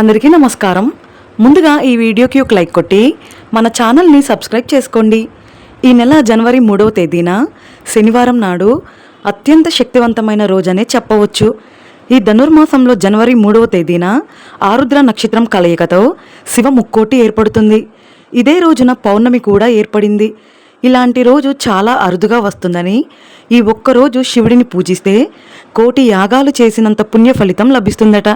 అందరికీ నమస్కారం. ముందుగా ఈ వీడియోకి ఒక లైక్ కొట్టి మన ఛానల్ని సబ్స్క్రైబ్ చేసుకోండి. ఈ నెల జనవరి మూడవ తేదీన శనివారం నాడు అత్యంత శక్తివంతమైన రోజనే చెప్పవచ్చు. ఈ ధనుర్మాసంలో జనవరి మూడవ తేదీన ఆరుద్ర నక్షత్రం కలయికతో శివ ముక్కోటి ఏర్పడుతుంది. ఇదే రోజున పౌర్ణమి కూడా ఏర్పడింది. ఇలాంటి రోజు చాలా అరుదుగా వస్తుందని ఈ ఒక్కరోజు శివుడిని పూజిస్తే కోటి యాగాలు చేసినంత పుణ్య ఫలితం లభిస్తుందట.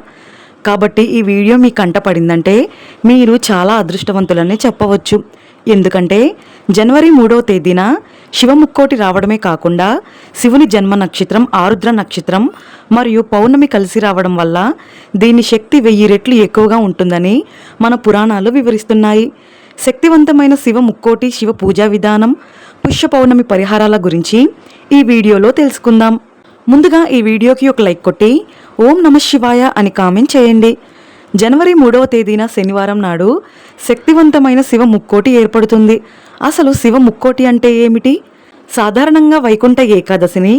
కాబట్టి ఈ వీడియో మీ కంట పడిందంటే మీరు చాలా అదృష్టవంతులని చెప్పవచ్చు. ఎందుకంటే జనవరి మూడవ తేదీన శివముక్కోటి రావడమే కాకుండా శివుని జన్మ నక్షత్రం ఆరుద్ర నక్షత్రం మరియు పౌర్ణమి కలిసి రావడం వల్ల దీని శక్తి వెయ్యి రెట్లు ఎక్కువగా ఉంటుందని మన పురాణాలు వివరిస్తున్నాయి. శక్తివంతమైన శివ ముక్కోటి శివ పూజా విధానం పుష్య పౌర్ణమి పరిహారాల గురించి ఈ వీడియోలో తెలుసుకుందాం. ముందుగా ఈ వీడియోకి ఒక లైక్ కొట్టి ఓం నమ శివాయ అని కామెంట్ చేయండి. జనవరి మూడవ తేదీన శనివారం నాడు శక్తివంతమైన శివ ముక్కోటి ఏర్పడుతుంది. అసలు శివ ముక్కోటి అంటే ఏమిటి? సాధారణంగా వైకుంఠ ఏకాదశిని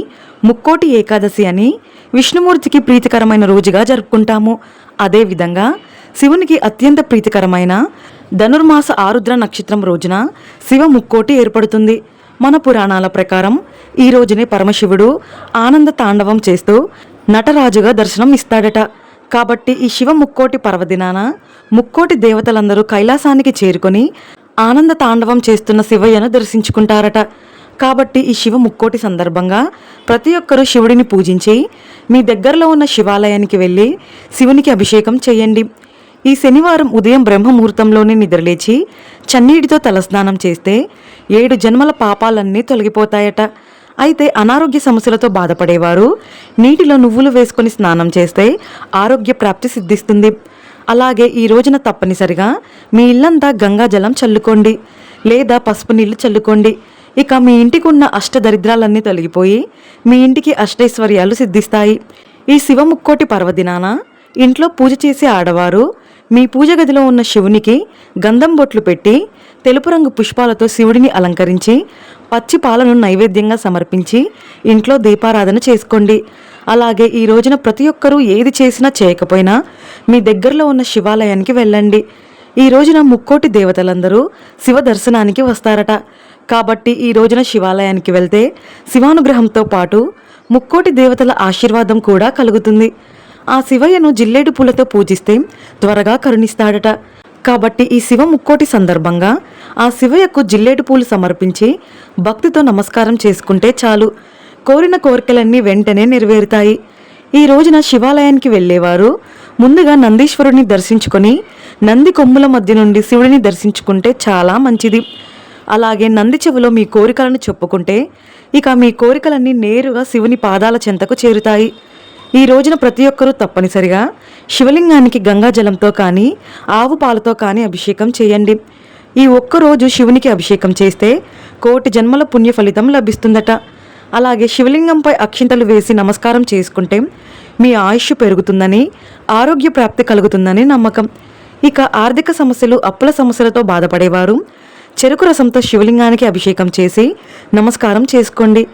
ముక్కోటి ఏకాదశి అని విష్ణుమూర్తికి ప్రీతికరమైన రోజుగా జరుపుకుంటాము. అదేవిధంగా శివునికి అత్యంత ప్రీతికరమైన ధనుర్మాస ఆరుద్ర నక్షత్రం రోజున శివ ముక్కోటి ఏర్పడుతుంది. మన పురాణాల ప్రకారం ఈ రోజునే పరమశివుడు ఆనంద తాండవం చేస్తూ నటరాజుగా దర్శనం ఇస్తాడట. కాబట్టి ఈ శివ ముక్కోటి పర్వదినాన ముక్కోటి దేవతలందరూ కైలాసానికి చేరుకొని ఆనంద తాండవం చేస్తున్న శివయ్యను దర్శించుకుంటారట. కాబట్టి ఈ శివ ముక్కోటి సందర్భంగా ప్రతి ఒక్కరూ శివుడిని పూజించి మీ దగ్గరలో ఉన్న శివాలయానికి వెళ్ళి శివునికి అభిషేకం చేయండి. ఈ శనివారం ఉదయం బ్రహ్మముహూర్తంలోనే నిద్రలేచి చన్నీటితో తలస్నానం చేస్తే ఏడు జన్మల పాపాలన్నీ తొలగిపోతాయట. అయితే అనారోగ్య సమస్యలతో బాధపడేవారు. నీటిలో నువ్వులు వేసుకొని స్నానం చేస్తే ఆరోగ్య ప్రాప్తి సిద్ధిస్తుంది. అలాగే ఈ రోజున తప్పనిసరిగా మీ ఇల్లంతా గంగా జలం చల్లుకోండి. లేదా పసుపు నీళ్ళు చల్లుకోండి. ఇక మీ ఇంటికి ఉన్న అష్టదరిద్రాలన్నీ తొలగిపోయి మీ ఇంటికి అష్టైశ్వర్యాలు సిద్ధిస్తాయి. ఈ శివముక్కోటి పర్వదినాన ఇంట్లో పూజ చేసే ఆడవారు మీ పూజ గదిలో ఉన్న శివునికి గంధం బొట్లు పెట్టి తెలుపు రంగు పుష్పాలతో శివుడిని అలంకరించి పచ్చి పాలను నైవేద్యంగా సమర్పించి ఇంట్లో దీపారాధన చేసుకోండి. అలాగే ఈ రోజున ప్రతి ఒక్కరూ ఏది చేసినా చేయకపోయినా మీ దగ్గరలో ఉన్న శివాలయానికి వెళ్ళండి. ఈ రోజున ముక్కోటి దేవతలందరూ శివ దర్శనానికి వస్తారట. కాబట్టి ఈ రోజున శివాలయానికి వెళ్తే శివానుగ్రహంతో పాటు ముక్కోటి దేవతల ఆశీర్వాదం కూడా కలుగుతుంది. ఆ శివయ్యను జిల్లేడు పూలతో పూజిస్తే త్వరగా కరుణిస్తాడట. కాబట్టి ఈ శివ ముక్కోటి సందర్భంగా ఆ శివయ్యకు జిల్లేడు పూలు సమర్పించి భక్తితో నమస్కారం చేసుకుంటే చాలు. కోరిన కోరికలన్నీ వెంటనే నెరవేరుతాయి. ఈ రోజున శివాలయానికి వెళ్ళేవారు ముందుగా నందీశ్వరుడిని దర్శించుకొని నంది కొమ్ముల మధ్య నుండి శివుడిని దర్శించుకుంటే చాలా మంచిది. అలాగే నంది చెవిలో మీ కోరికలను చెప్పుకుంటే ఇక మీ కోరికలన్నీ నేరుగా శివుని పాదాల చెంతకు చేరుతాయి. ఈ రోజున ప్రతి ఒక్కరూ తప్పనిసరిగా శివలింగానికి గంగాజలంతో కానీ ఆవు పాలతో కానీ అభిషేకం చేయండి. ఈ ఒక్క రోజు శివునికి అభిషేకం చేస్తే కోటి జన్మల పుణ్య ఫలితం లభిస్తుందట. అలాగే శివలింగంపై అక్షింతలు వేసి నమస్కారం చేసుకుంటే మీ ఆయుష్ పెరుగుతుందని ఆరోగ్య ప్రాప్తి కలుగుతుందని నమ్మకం. ఇక ఆర్థిక సమస్యలు అప్పుల సమస్యలతో బాధపడేవారు చెరుకు రసంతో శివలింగానికి అభిషేకం చేసి నమస్కారం చేసుకోండి.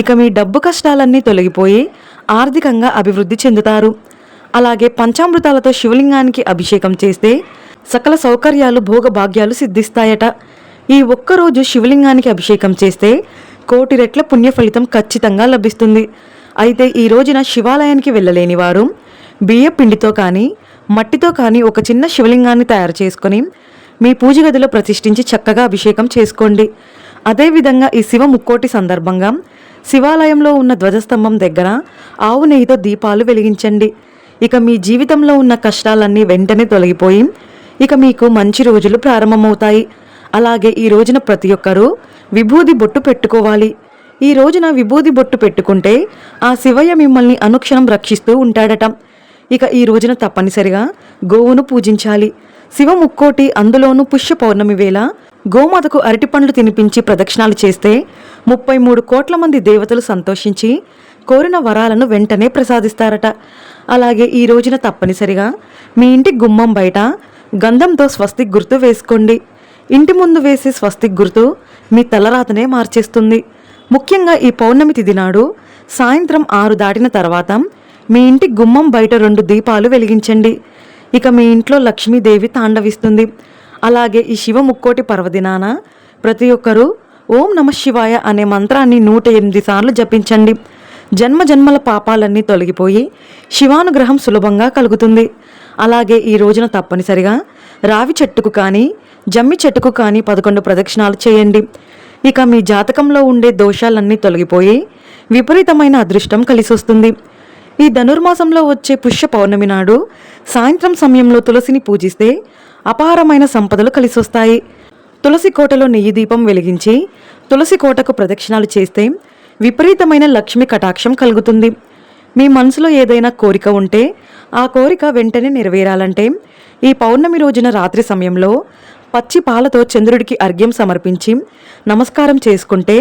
ఇక మీ డబ్బు కష్టాలన్నీ తొలగిపోయి ఆర్థికంగా అభివృద్ధి చెందుతారు. అలాగే పంచామృతాలతో శివలింగానికి అభిషేకం చేస్తే సకల సౌకర్యాలు భోగభాగ్యాలు సిద్ధిస్తాయట. ఈ ఒక్కరోజు శివలింగానికి అభిషేకం చేస్తే కోటి రెట్ల పుణ్య ఫలితం ఖచ్చితంగా లభిస్తుంది. అయితే ఈ రోజున శివాలయానికి వెళ్ళలేని వారు బియ్య పిండితో కానీ మట్టితో కానీ ఒక చిన్న శివలింగాన్ని తయారు చేసుకొని మీ పూజ గదిలో ప్రతిష్ఠించి చక్కగా అభిషేకం చేసుకోండి. అదేవిధంగా ఈ శివ ముక్కోటి సందర్భంగా శివాలయంలో ఉన్న ధ్వజస్తంభం దగ్గర ఆవు నెయ్యితో దీపాలు వెలిగించండి. ఇక మీ జీవితంలో ఉన్న కష్టాలన్నీ వెంటనే తొలగిపోయి ఇక మీకు మంచి రోజులు ప్రారంభమవుతాయి. అలాగే ఈ రోజున ప్రతి ఒక్కరూ విభూది బొట్టు పెట్టుకోవాలి. ఈ రోజున విభూది బొట్టు పెట్టుకుంటే ఆ శివయ్య మిమ్మల్ని అనుక్షణం రక్షిస్తూ ఉంటాడట. ఇక ఈ రోజున తప్పనిసరిగా గోవును పూజించాలి. శివ ముక్కోటి అందులోనూ పుష్య పౌర్ణమి వేళ గోమాతకు అరటిపండ్లు తినిపించి ప్రదక్షిణాలు చేస్తే ముప్పై మూడు కోట్ల మంది దేవతలు సంతోషించి కోరిన వరాలను వెంటనే ప్రసాదిస్తారట. అలాగే ఈ రోజున తప్పనిసరిగా మీ ఇంటి గుమ్మం బయట గంధంతో స్వస్తిక్ గుర్తు వేసుకోండి. ఇంటి ముందు వేసే స్వస్తిక్ గుర్తు మీ తలరాతనే మార్చేస్తుంది. ముఖ్యంగా ఈ పౌర్ణమి తిథి నాడు సాయంత్రం ఆరు దాటిన తర్వాత మీ ఇంటి గుమ్మం బయట రెండు దీపాలు వెలిగించండి. ఇక మీ ఇంట్లో లక్ష్మీదేవి తాండవిస్తుంది. అలాగే ఈ శివ ముక్కోటి పర్వదినాన ప్రతి ఒక్కరూ ఓం నమ శివాయ అనే మంత్రాన్ని నూట ఎనిమిది సార్లు జపించండి. జన్మ జన్మల పాపాలన్నీ తొలగిపోయి శివానుగ్రహం సులభంగా కలుగుతుంది. అలాగే ఈ రోజున తప్పనిసరిగా రావి చెట్టుకు కానీ జమ్మి చెట్టుకు కానీ పదకొండు ప్రదక్షిణాలు చేయండి. ఇక మీ జాతకంలో ఉండే దోషాలన్నీ తొలగిపోయి విపరీతమైన అదృష్టం కలిసొస్తుంది. ఈ ధనుర్మాసంలో వచ్చే పుష్య పౌర్ణమి నాడు సాయంత్రం సమయంలో తులసిని పూజిస్తే అపారమైన సంపదలు కలిసొస్తాయి. తులసి కోటలో నెయ్యి దీపం వెలిగించి తులసి కోటకు ప్రదక్షిణాలు చేస్తే విపరీతమైన లక్ష్మి కటాక్షం కలుగుతుంది. మీ మనసులో ఏదైనా కోరిక ఉంటే ఆ కోరిక వెంటనే నెరవేరాలంటే ఈ పౌర్ణమి రోజున రాత్రి సమయంలో పచ్చి పాలతో చంద్రుడికి అర్ఘ్యం సమర్పించి నమస్కారం చేసుకుంటే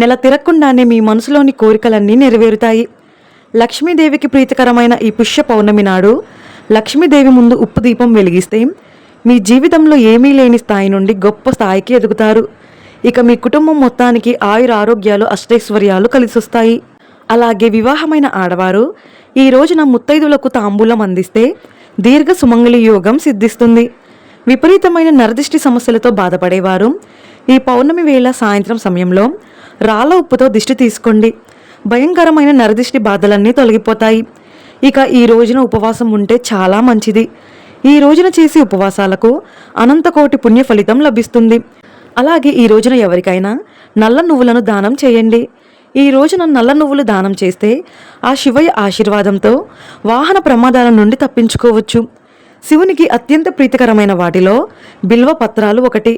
నెల తిరగకుండానే మీ మనసులోని కోరికలన్నీ నెరవేరుతాయి. లక్ష్మీదేవికి ప్రీతికరమైన ఈ పుష్య పౌర్ణమి నాడు లక్ష్మీదేవి ముందు ఉప్పు దీపం వెలిగిస్తే మీ జీవితంలో ఏమీ లేని స్థాయి నుండి గొప్ప స్థాయికి ఎదుగుతారు. ఇక మీ కుటుంబం మొత్తానికి ఆయుర ఆరోగ్యాలు అష్టైశ్వర్యాలు కలిసొస్తాయి. అలాగే వివాహమైన ఆడవారు ఈ రోజున ముత్తైదులకు తాంబూలం అందిస్తే దీర్ఘ సుమంగళి యోగం సిద్ధిస్తుంది. విపరీతమైన నరదిష్టి సమస్యలతో బాధపడేవారు ఈ పౌర్ణమి వేళ సాయంత్రం సమయంలో రాళ్ళ ఉప్పుతో దిష్టి తీసుకోండి. భయంకరమైన నరదిష్టి బాధలన్నీ తొలగిపోతాయి. ఇక ఈ రోజున ఉపవాసం ఉంటే చాలా మంచిది. ఈ రోజున చేసే ఉపవాసాలకు అనంతకోటి పుణ్య ఫలితం లభిస్తుంది. అలాగే ఈ రోజున ఎవరికైనా నల్ల నువ్వులను దానం చేయండి. ఈ రోజున నల్ల నువ్వులు దానం చేస్తే ఆ శివయ్య ఆశీర్వాదంతో వాహన ప్రమాదాల నుండి తప్పించుకోవచ్చు. శివునికి అత్యంత ప్రీతికరమైన వాటిలో బిల్వ పత్రాలు ఒకటి.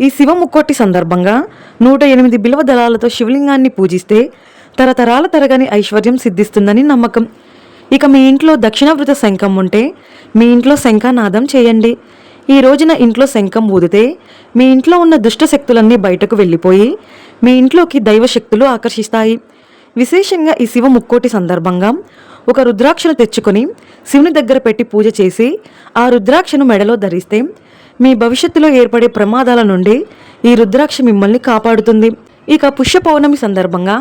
ఈ శివ ముక్కోటి సందర్భంగా నూట ఎనిమిది బిల్వ దళాలతో శివలింగాన్ని పూజిస్తే తరతరాల తరగని ఐశ్వర్యం సిద్ధిస్తుందని నమ్మకం. ఇక మీ ఇంట్లో దక్షిణవృత శంఖం ఉంటే మీ ఇంట్లో శంఖానాదం చేయండి. ఈ రోజున ఇంట్లో శంఖం ఊదితే మీ ఇంట్లో ఉన్న దుష్ట శక్తులన్నీ బయటకు వెళ్ళిపోయి మీ ఇంట్లోకి దైవ శక్తులు ఆకర్షిస్తాయి. విశేషంగా ఈ శివ ముక్కోటి సందర్భంగా ఒక రుద్రాక్షను తెచ్చుకొని శివుని దగ్గర పెట్టి పూజ చేసి ఆ రుద్రాక్షను మెడలో ధరిస్తే మీ భవిష్యత్తులో ఏర్పడే ప్రమాదాల నుండి ఈ రుద్రాక్ష మిమ్మల్ని కాపాడుతుంది. ఇక పుష్య పౌర్ణమి సందర్భంగా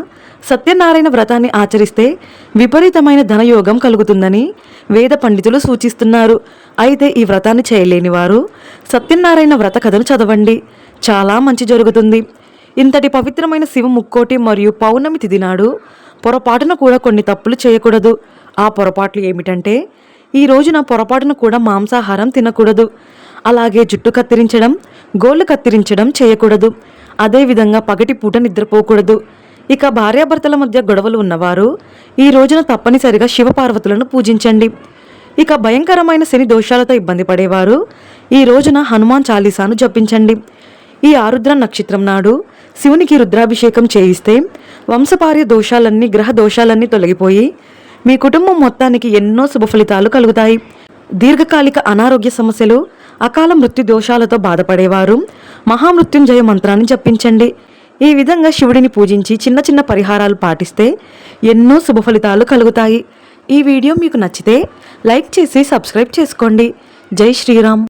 సత్యనారాయణ వ్రతాన్ని ఆచరిస్తే విపరీతమైన ధనయోగం కలుగుతుందని వేద పండితులు సూచిస్తున్నారు. అయితే ఈ వ్రతాన్ని చేయలేని వారు సత్యనారాయణ వ్రత కథను చదవండి. చాలా మంచి జరుగుతుంది. ఇంతటి పవిత్రమైన శివ ముక్కోటి మరియు పౌర్ణమి తిథి నాడు పొరపాటున కూడా కొన్ని తప్పులు చేయకూడదు. ఆ పొరపాట్లు ఏమిటంటే ఈ రోజున పొరపాటున కూడా మాంసాహారం తినకూడదు. అలాగే జుట్టు కత్తిరించడం గోళ్ళు కత్తిరించడం చేయకూడదు. అదేవిధంగా పగటి పూట నిద్రపోకూడదు. ఇక భార్యాభర్తల మధ్య గొడవలు ఉన్నవారు ఈ రోజున తప్పనిసరిగా శివపార్వతులను పూజించండి. ఇక భయంకరమైన శని దోషాలతో ఇబ్బంది పడేవారు ఈ రోజున హనుమాన్ చాలీసాను జపించండి. ఈ ఆరుద్ర నక్షత్రం నాడు శివునికి రుద్రాభిషేకం చేయిస్తే వంశపార్య దోషాలన్నీ గ్రహ దోషాలన్నీ తొలగిపోయి మీ కుటుంబం మొత్తానికి ఎన్నో శుభ ఫలితాలు కలుగుతాయి. దీర్ఘకాలిక అనారోగ్య సమస్యలు అకాల మృత్యు దోషాలతో బాధపడేవారు. మహామృత్యుంజయ మంత్రాన్ని జపించండి. ఈ విధంగా శివుడిని పూజించి చిన్న చిన్న పరిహారాలు పాటిస్తే ఎన్నో శుభ ఫలితాలు కలుగుతాయి. ఈ వీడియో మీకు నచ్చితే లైక్ చేసి సబ్స్క్రైబ్ చేసుకోండి. జై శ్రీరామ్.